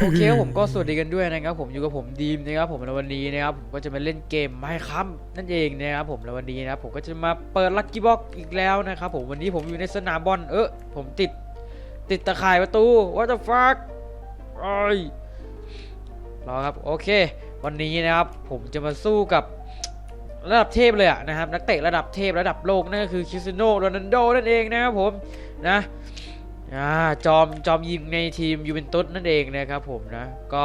โอเคครับผมก็สวัสดีกันด้วยนะครับ ผมอยู่กับผมดีมนะครับ ผมในวันนี้นะครับผมก็จะมาเล่นเกมไมค์คัมนั่นเองนะครับ ผมในวันนี้นะครับผมก็จะมาเปิดลั c กี้บ็อกอีกแล้วนะครับผมวันนี้ผมอยู่ในสนามบอลเออผมติดติดตะข่ายประตู what the fuck ไอ้ยรอครับโอเค วันนี้นะครับผมจะมาสู้กับระดับเทพเลยอะนะครับ นักเตะระดับเทพระดับโลกนั่นก็คือคริสเตียโนโรนัลโดนั่นเองนะครับผมนะ อ่าจอมจอมยิงในทีมยูเวนตุสนั่นเองนะครับผมนะ ก็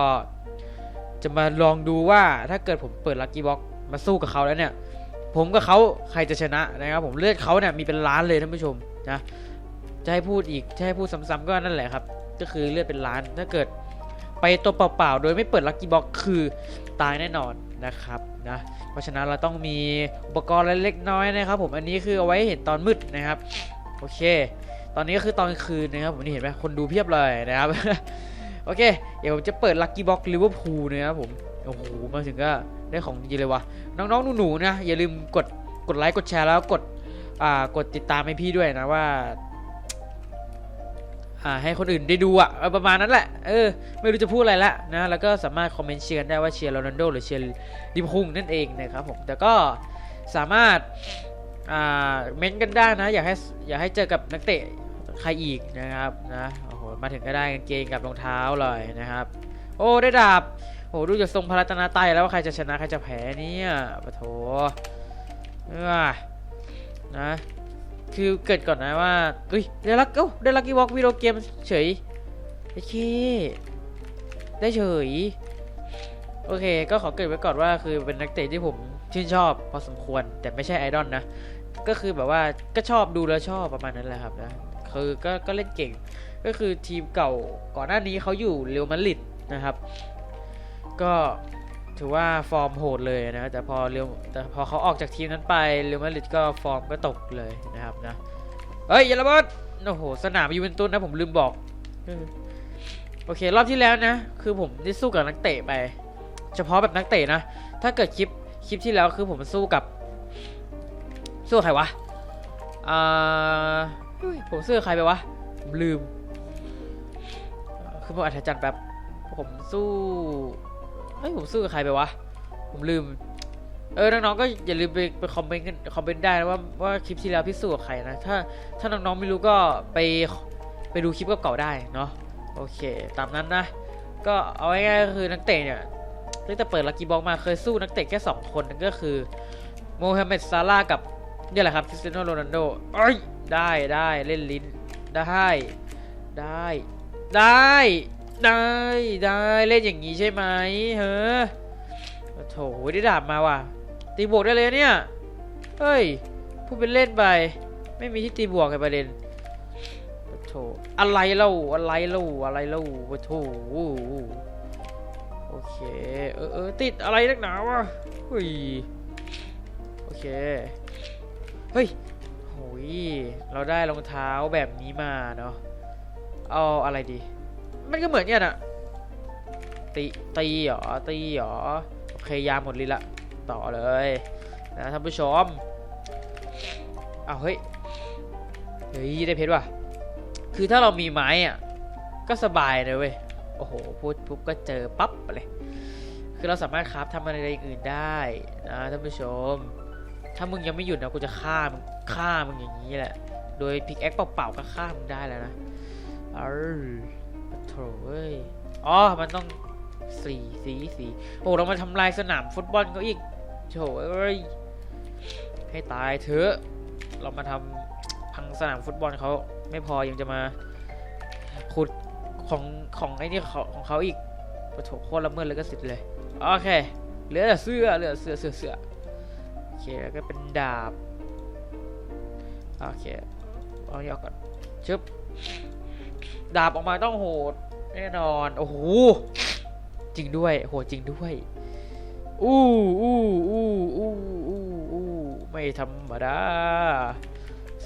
จะมาลองดูว่าถ้าเกิดผมเปิดลั c กี้บ็อกมาสู้กับเขาแล้วเนี่ย ผมกับเขาใครจะชนะนะครับผมเลือดเขาเนี่ยมีเป็นล้านเลยท่านผู้ชมนะจะให้พูดอีกจะให้พูดซ้ำๆก็นั่นแหละครับ ก็คือเลือดเป็นล้านถ้าเกิดไปตัวเปล่าๆ โดยไม่เปิดลั c กี้บ็อกคือตายแน่นอนนะครับนะเพราะฉะนั้นเราต้องมีอุปกรณ์เล็กๆน้อยนะครับ ผมอันนี้คือเอาไว้เห็นตอนมืดนะครับ โอเค ตอนนี้ก็คือตอนกลางคืนนะครับผมนี่เห็นไหมคนดูเพียบเลยนะครับ โอเค เดี๋ยวผมจะเปิดลั c กี้บ็อกซ์ลิเวอร์พูลนะครับผม โอ้โห มาถึงก็ได้ของจริงเลยวะน้องๆหนูๆนะอย่าลืมกดกดไลค์กดแชร์แล้วกดอ่ากดติดตามให้พี่ด้วยนะว่าอ่าให้คนอื่นได้ดูอะประมาณนั้นแหละเออไม่รู้จะพูดอะไรละนะแล้วก็สามารถคอมเมนต์เชียร์กันได้ว่าเชียร์โรนัลโดหรือเชียร์ลิเวอร์พูลนั่นเองนะครับผมแต่ก็สามารถอ่าเม้นต์กันได้นะ อยากให้อยากให้เจอกับนักเตะ ใครอีกนะครับนะโอ้โหมาถึงก็ได้กางเกงกับรองเท้าเลยนะครับ โอ้ได้ดาบโอ้ดูจากทรงพระรัตนตรัยแล้วว่าใครจะชนะใครจะแพ้เนี่ยปะโถเออนะคือเกิดก่อนนะว่าเฮ้ยได้ลักเอ้าได้ลักกี้วอล์กวิดีโอเกมเฉยโอเคได้เฉยโอเค ก็ขอเกิดไว้ก่อนว่าคือเป็นนักเตะที่ผมชื่นชอบ พอสมควรแต่ไม่ใช่ไอดอลนะ ก็คือแบบว่าก็ชอบดูแล้วชอบประมาณนั้นแหละครับนะ คือก็ก็เล่นเก่ง ก็คือทีมเก่าก่อนหน้านี้เขาอยู่เรอัลมาดริดนะครับ ก็ถือว่าฟอร์มโหดเลยนะแต่พอเรอัลแต่พอเขาออกจากทีมนั้นไปเรอัลมาดริดก็ฟอร์มก็ตกเลยนะครับนะเฮ้ยอย่าระเบิดโอ้โหสนามยูเวนตุสนะผมลืมบอกโอเค รอบที่แล้วนะ คือผมได้สู้กับนักเตะไป เฉพาะแบบนักเตะนะ ถ้าเกิดคลิปคลิปที่แล้วคือผมสู้กับ สู้ใครวะอ่า ผมสู้กับใครไปวะผมลืม คือผมอัธจันทร์แบบผมสู้เฮ้ยผมสู้กับใครไปวะ ผมลืม เออ น้องๆ ก็อย่าลืมไปไปคอมเมนต์กันคอมเมนต์ได้นะว่าว่าคลิปที่แล้วพี่สู้กับใครนะ ถ้าถ้าน้องๆ ไม่รู้ก็ไปไปดูคลิปเก่าๆได้เนาะ โอเค ตามนั้นนะ ก็เอาง่ายๆก็คือนักเตะเนี่ยตั้งแต่เปิดลักกี้บ็อกมาเคยสู้นักเตะแค่สองคนนั่นก็คือโมฮัมเหม็ดซาลากับเนี่ยแหละครับคริสเตียโนโรนัลโดเอ้ย ได้ได้เล่นลิ้นได้ ได้ ได้ ได้ได้เล่นอย่างนี้ใช่ไหมเฮ้อโอ้โถได้ดาบมาว่ะ ตีบวกได้เลยเนี่ยเฮ้ยพูดเป็นเล่นไปไม่มีที่ตีบวกไงประเด็นโอ้โถอะไรเล่าอะไรเล่าอะไรเล่าโอ้โถโอเคเออเออติดอะไรนักหนาวะเฮ้ยโอเคเฮ้ย หยเราได้รองเท้าแบบนี้มาเนาะเอาอะไรดี มันก็เหมือนกันอะตีตีเหรอตีเหรอโอเคยาหมดลิละต่อเลยนะท่านผู้ชมเอาเฮ้ยเฮ้ยได้เพชรว่ะคือถ้าเรามีไม้อะก็สบายเลยเว้ยโอ้โหพูดปุ๊บก็เจอปั๊บเลยคือเราสามารถคราฟทำอะไรอื่นได้นะท่านผู้ชม ถ้ามึงยังไม่หยุดนะกูจะฆ่ามึง ฆ่ามึงอย่างนี้แหละ โดยพิกแอคเปล่าๆก็ฆ่ามึงได้แล้วนะเออโถ่เว้ยอ๋อ มันต้องสีสีสีโอ้เรามาทำลายสนามฟุตบอลเขาอีกโถ่เอ้ยให้ตายเถอะ เรามาทำพังสนามฟุตบอลเขาไม่พอยังจะมาขุดของของไอ้นี่ขาของเขาอีกโอ้โถโคตรละเมิดเลยก็สิทธิ์เลย โอเค เหลือแต่เสื้อเหลือเสื้อเสื้อเสื้อโอเคแล้วก็เป็นดาบ โอเคเอายอกก่อนชึบดาบออกมาต้องโหดแน่นอนโอ้โหจริงด้วยโหดจริงด้วยอู้อู้อู้อู้อู้อู้ไม่ธรรมดา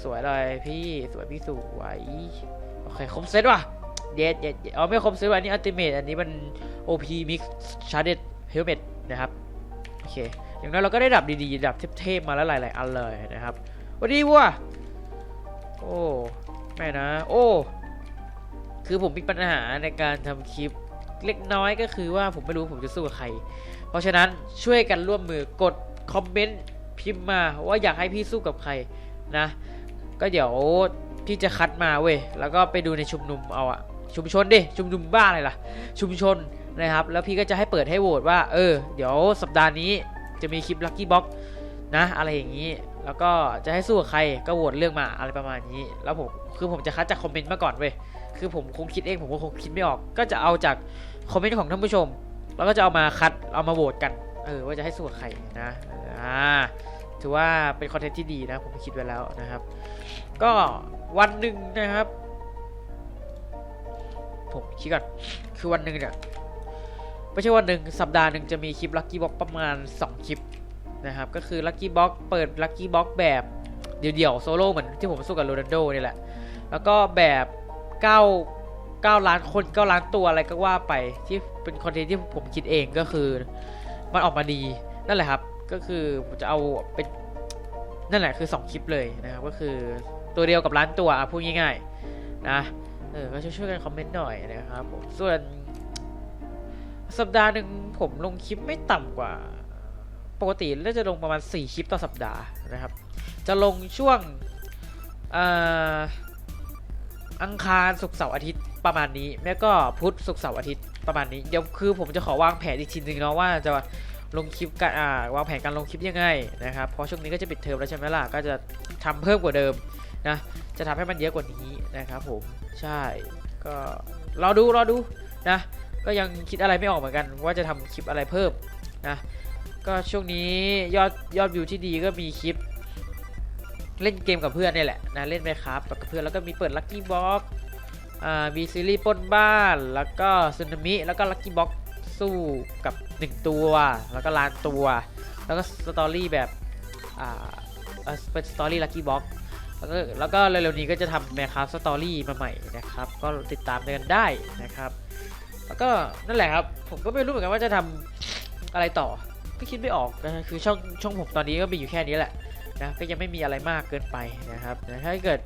สวยเลยพี่สวยพี่สวยโอเคครบเซตว่ะเด็ดเด็ดเอ๋อไม่ครบเซตว่ะอันนี้อัลติเมทอันนี้มัน OP Mix Sharded Helmet นะครับโอเคอย่างน้อยเราก็ได้ดับดีๆดับเทพๆมาแล้วหลายๆอันเลยนะครับสวัสดีวัว โอ้ไม่นะ โอ้ คือผมมีปัญหาในการทำคลิปเล็กน้อยก็คือว่าผมไม่รู้ผมจะสู้กับใคร เพราะฉะนั้นช่วยกันร่วมมือกดคอมเมนต์พิมพ์มาว่าอยากให้พี่สู้กับใครนะ ก็เดี๋ยวพี่จะคัดมาเว้ยแล้วก็ไปดูในชุมนุมเอาอะชุมชนดิชุมนุมบ้าอะไรล่ะ ชุมชนนะครับ แล้วพี่ก็จะให้เปิดให้โหวตว่า เออ เดี๋ยวสัปดาห์นี้จะมีคลิปลัคกี้บ็อกนะ อะไรอย่างนี้ แล้วก็จะให้สู้กับใครก็โหวตเรื่องมาอะไรประมาณนี้ แล้วผมคือผมจะคัดจากคอมเมนต์มาก่อนเว้ยคือผมคงคิดเองผมก็คงคิดไม่ออก ก็จะเอาจากคอมเมนต์ของท่านผู้ชม แล้วก็จะเอามาคัดเอามาโหวตกันเออว่าจะให้สู้กับใครนะอ่าถือว่าเป็นคอนเทนต์ที่ดีนะผมคิดไว้แล้วนะครับ ก็วันหนึ่งนะครับ ผมคิดก่อนคือวันหนึ่งเนี่ยไม่ใช่วันหนึ่งสัปดาห์หนึ่งจะมีคลิปลั c กี้บ็อกประมาณ 2 คลิป นะครับก็คือลั c กี้บ็อกเปิดลั c กี้บ็อกแบบเดี่ยวๆโซโล่เหมือนที่ผมสู้กับโรนัลโดนี่แหละ แล้วก็แบบ9 9ล้านคน9ล้านตัวอะไรก็ว่าไปที่เป็นคอนเทนต์ที่ผมคิดเองก็คือ มันออกมาดีนั่นแหละครับ ก็คือผมจะเอาเป็นนั่นแหละคือ 2 คลิปเลยนะครับ ก็คือตัวเดียวกับล้านตัวอะพูดง่ายๆนะเออก็ช่วยๆกันคอมเมนต์หน่อยนะครับผมส่วนสัปดาห์หนึ่งผมลงคลิปไม่ต่ำกว่า ปกติแล้วจะลงประมาณ 4 คลิปต่อสัปดาห์นะครับ จะลงช่วงอ,อังคารศุกร์เสาร์อาทิตย์ประมาณนี้แล้วก็พุธศุกร์เสาร์อาทิตย์ประมาณนี้เดี๋ยวคือผมจะขอวางแผนอีกทีนึงเนาะว่าจะลงคลิปกันอ่าวางแผนการลงคลิปยังไงนะครับเพราะช่วงนี้ก็จะปิดเทอมแล้วใช่ไหมล่ะก็จะทำเพิ่มกว่าเดิมนะจะทำให้มันเยอะกว่านี้นะครับผมใช่ก็รอดูรอดูนะก็ยังคิดอะไรไม่ออกเหมือนกัน ว่าจะทำคลิปอะไรเพิ่มนะ ก็ช่วงนี้ยอดยอดวิวที่ดีก็มีคลิป เล่นเกมกับเพื่อนนี่แหละนะเล่นไปครับกับเพื่อนแล้วก็มีเปิดลั c กี้บ็อกมีซีรีส์ป้นบ้านแล้วก็ซึนามิแล้วก็ลั c กี้บ็อกสู้กับ 1 ตัว แล้วก็ล้านตัว แล้วก็สตอรี่แบบอ่าเป็นสตอรี่ลั c กี้บ็อกแล้วก็แล้วก็เร็วๆนี้ก็จะทำแมคครับสตอรี่มาใหม่นะครับ ก็ติดตามกันได้นะครับ แล้วก็นั่นแหละครับ ผมก็ไม่รู้เหมือนกันว่าจะทำอะไรต่อ ก็คิดไม่ออกนะคือช่องช่องผมตอนนี้ก็มีอยู่แค่นี้แหละนะก็ยังไม่มีอะไรมากเกินไปนะครับนะถ้าเกิด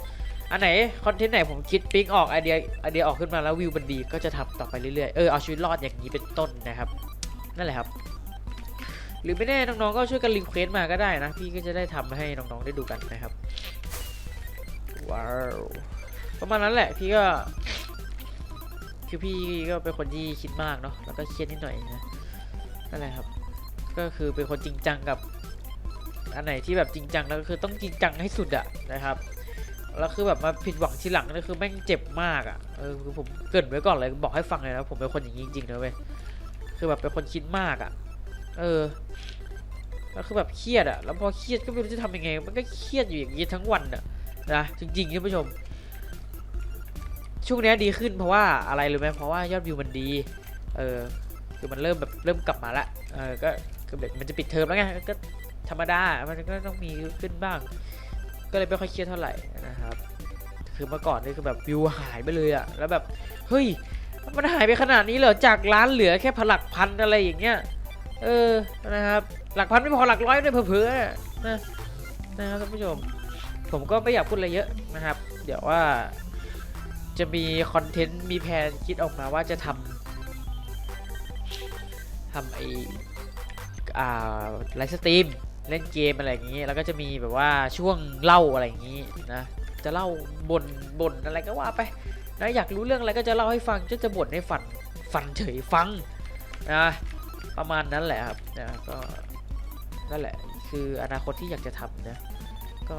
อันไหนคอนเทนต์ไหนผมคิดปิ๊งออกไอเดียไอเดียออกขึ้นมาแล้ววิวมันดีก็จะทำต่อไปเรื่อยๆเออเอาชีวิตรอดอย่างนี้เป็นต้นนะครับ นั่นแหละครับ หรือไม่แน่น้องๆก็ช่วยกันรีเควสต์มาก็ได้นะ พี่ก็จะได้ทำให้น้องๆได้ดูกันนะครับว้าวประมาณนั้นแหละพี่ก็คือพี่ก็เป็นคนที่คิดมากเนาะแล้วก็เครียดนิดหน่อยนะนั่นแหละครับ ก็คือเป็นคนจริงจังกับอันไหนที่แบบจริงจังแล้วก็คือต้องจริงจังให้สุดอะนะครับแล้วคือแบบมาผิดหวังทีหลังนี่คือแม่งเจ็บมากอะเออคือผมเกินไว้ก่อนเลยบอกให้ฟังเลยนะผมเป็นคนอย่างนี้จริงๆนะเว้ยคือแบบเป็นคนคิดมากอะเออแล้วคือแบบเครียดอะแล้วพอเครียดก็ไม่รู้จะทำยังไง มันก็เครียดอยู่อย่างนี้ทั้งวันอะนะจริงๆท่านผู้ชม ช่วงนี้ดีขึ้นเพราะว่าอะไรรู้ไหมเพราะว่ายอดวิวมันดี เออคือมันเริ่มแบบเริ่มกลับมาละเออก็ือแบบมันจะปิดเทอมแล้วไงก็ธรรมดา มันก็ต้องมีขึ้นบ้าง ก็เลยไม่ค่อยเครียดเท่าไหร่นะครับ คือเมื่อก่อนนี่คือแบบวิวหายไปเลยอะแล้วแบบเฮ้ยมันหายไปขนาดนี้เหรอจากล้านเหลือแค่พลักพันอะไรอย่างเงี้ยเออนะครับหลักพันไม่พอหลักร้อยด้วยเผลอๆนะนะครับท่านผู้ชม ผมก็ไม่อยากพูดอะไรเยอะนะครับ เดี๋ยวว่าจะมีคอนเทนต์มีแผนคิดออกมาว่าจะทำทำไอ ไลฟ์สตรีมเล่นเกมอะไรอย่างนี้ แล้วก็จะมีแบบว่าช่วงเล่าอะไรอย่างนี้นะจะเล่าบนบนอะไรก็ว่าไปนะอยากรู้เรื่องอะไรก็จะเล่าให้ฟังจะจะบ่นให้ฟันฟันเฉยฟังนะประมาณนั้นแหละครับนะก็นั่นแหละคืออนาคตที่อยากจะทำนะก็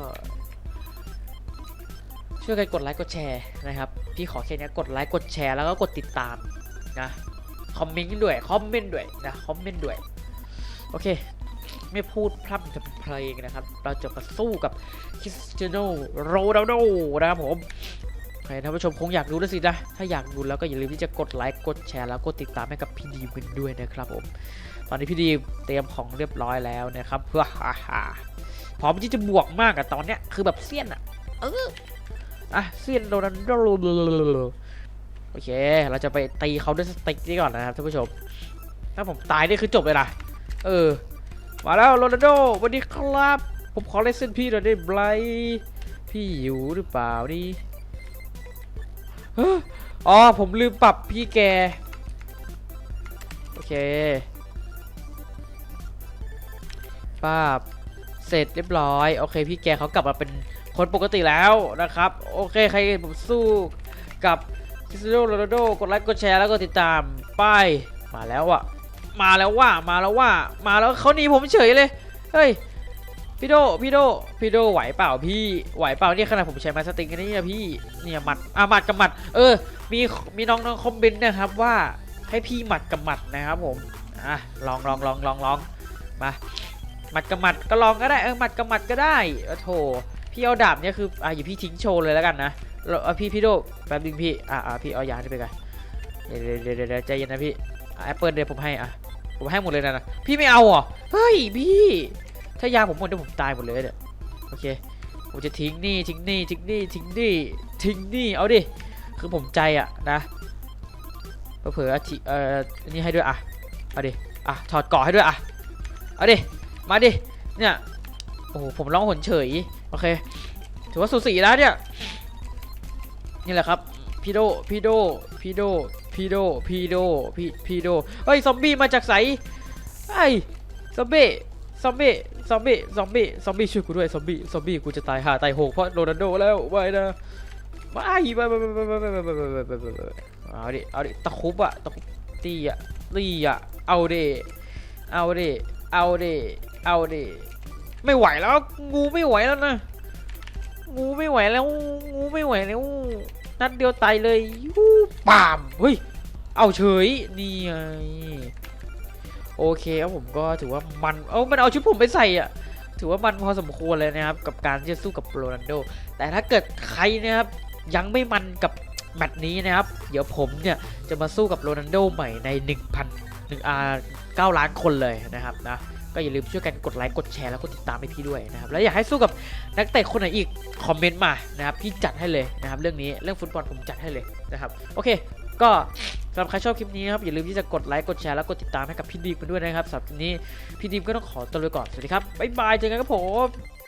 ช่วยกันกดไลค์กดแชร์นะครับพี่ขอแค่นี้กดไลค์กดแชร์แล้วก็กดติดตามนะคอมเมนต์ด้วยคอมเมนต์ด้วยนะคอมเมนต์ด้วย โอเค ไม่พูดพร่ำทำเพลงนะครับ เราจะมาสู้กับคริสเตียโนโรนัลโดนะครับผมใครท่านผู้ชมคงอยากรู้แล้วสินะ ถ้าอยากรู้แล้วก็อย่าลืมที่จะกดไลค์ กดแชร์ แล้วกดติดตามให้กับพี่ดีมกันด้วยนะครับผม ตอนนี้พี่ดีมเตรียมของเรียบร้อยแล้วนะครับเพื่อฮ่าฮ่าพร้อมที่จะบวกมากอะตอนเนี้ย คือแบบเสี้ยนอะเอออะเซียนโรนัลโดโอเค เราจะไปตีเขาด้วยสติ๊กนี่ก่อนนะครับท่านผู้ชม ถ้าผมตายนี่คือจบเลยนะ เออ มาแล้วโรนัลโดสวัสดีครับ ผมขอเลายเส้นพี่หน่อยได้ไหมพี่อยู่หรือเปล่านี่อ๋อ ผมลืมปรับพี่แก โอเคป้าบเสร็จเรียบร้อย โอเค พี่แกเขากลับมาเป็นคนปกติแล้วนะครับ โอเค ใครผมสู้กับคริสเตียโนโรนัลโดกดไลค์กดแชร์แล้วก็ติดตาม ไป มาแล้วอะ มาแล้วว่ามาแล้วว่ามาแล้วเขาหนีผมเฉยเลยเฮ้ยพี่โดพี่โดพี่โดไหวเปล่าพี่ไหวเปล่าเนี่ยขนาดผมใช้มาสติงกันนี่พี่เนี่ยหมัดอะหมัดกับหมัด เออ มีมีน้องๆคอมเมนต์นะครับว่าให้พี่หมัดกับหมัดนะครับผมอะลองลองลองลองลองมาหมัดกับหมัดก็ลองก็ได้เออหมัดกับหมัดก็ได้เออโถพี่เอาดาบเนี่ยคืออะอย่าพี่ทิ้งโชว์เลยแล้วกันนะแล้วอะพี่พี่โดแป๊บนึงพี่อะอะพี่เอายาที่ไปกันเดี๋ยวเดี๋ยวเดี๋ยวใจเย็นนะพี่แอปเปิลเดี๋ยวผมให้อะ ผมให้หมดเลยนะนะพี่ไม่เอาเหรอเฮ้ยพี่ ถ้ายาผมหมดเดี๋ยวผมตายหมดเลยเนี่ยโอเคผมจะทิ้งนี่ทิ้งนี่ทิ้งนี่ทิ้งนี่ทิ้งนี่เอาดิคือผมใจอะนะเผื่อๆอะทิเอ่อนี่ให้ด้วยอะเอาดิอะถอดเกาะให้ด้วยอะเอาดิมาดิเนี่ยโอ้โหผมร้องหนเฉยโอเคถือว่าสูสีแล้วเนี่ยนี่แหละครับพี่โดพี่โดพี่โด พีโดพีโดพีพีโดเฮ้ยซอมบี้มาจากไสไอ้ยซอมบี้ซอมบี้ซอมบี้ซอมบี้ซอมบี้ช่วยกูด้วยซอมบี้ซอมบี้กูจะตายห่าตายโหเพราะโรนัลโดแล้วไม่นะไม่ไม่ไม่ไม่ไม่ไม่ไม่ไม่ไม่ไม่ไม่ไม่เอาดิเอาดิตะคุบอะตะคุบตีอะตีอะเอาดิเอาดิเอาดิเอาดิไม่ไหวแล้วงูไม่ไหวแล้วนะงูไม่ไหวแล้วงูไม่ไหวแล้ว นัดเดียวตายเลยยูปามเฮ้ยเอาเฉยนี่ไงโอเคครับผมก็ถือว่ามันเอามันเอาชุดผมไปใส่อะถือว่ามันพอสมควรเลยนะครับกับการที่จะสู้กับโรนัลโด แต่ถ้าเกิดใครนะครับยังไม่มันกับแมตช์นี้นะครับ เดี๋ยวผมเนี่ยจะมาสู้กับโรนัลโดใหม่ใน 1,000 1อา9ล้านคนเลยนะครับนะ ก็อย่าลืมช่วยกันกดไลค์กดแชร์แล้วก็ติดตามให้พี่ด้วยนะครับแล้วอยากให้สู้กับนักเตะคนไหนอีกคอมเมนต์มานะครับพี่จัดให้เลยนะครับเรื่องนี้เรื่องฟุตบอลผมจัดให้เลยนะครับโอเค ก็สำหรับใครชอบคลิปนี้นะครับอย่าลืมที่จะกดไลค์กดแชร์แล้วกดติดตามให้กับพี่ดีมกันด้วยนะครับสำหรับคลิปนี้พี่ดีมก็ต้องขอตัวไปก่อนสวัสดีครับบ๊ายบายเจอกันครับผม